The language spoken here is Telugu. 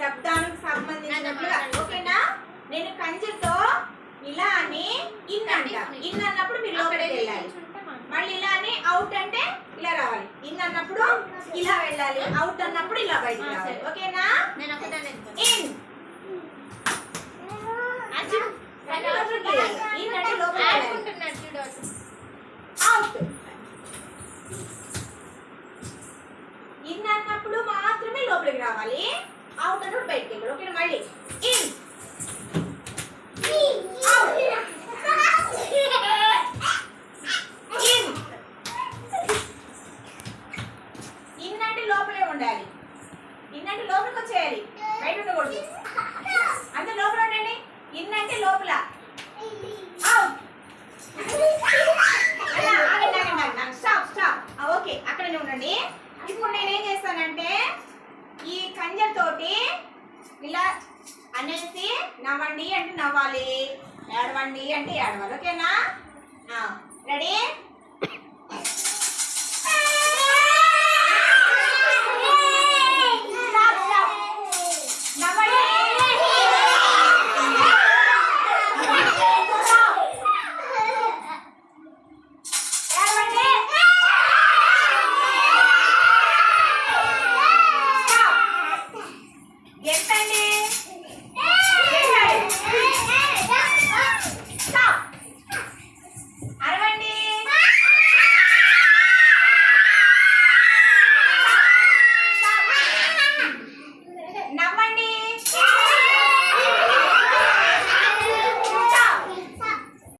శబ్దానికి సంబంధించినట్లుగా. ఓకేనా? నేను కంచెతో ఇలా అని ఇన్ అంట. ఇన్ అన్నప్పుడు మీరు లోపలికి వెళ్ళాలి. మళ్ళీ ఇలా అని అవుట్ అంటే ఇలా రావాలి. ఇన్ అన్నప్పుడు ఇలా వెళ్ళాలి. అవుట్ అన్నప్పుడు ఇలా బయటికి రావాలి. ఓకేనా? ఇన్. అంటే. అవుట్. ఇన్ అన్నప్పుడు మాత్రమే లోపలికి రావాలి. అవుట్ బయటికి వెళ్ళాలి మళ్ళీ ఇన్ అంటే లోపలే ఉండాలి. ఇన్ లోపలికి వచ్చేయాలి. బయట ఉండకూడదు. లోపల ఉండండి. ఇన్ లోపల. Out stop stop okay. అక్కడనే ఉండండి. ఇప్పుడు నేను ఏం చేస్తానంటే ఈ కంజర్ తోటి ఇలా అనేసి నవ్వండి అంటే నవ్వాలి ఏడవండి అంటే ఏడవాలి. ఓకేనా? రెడీ?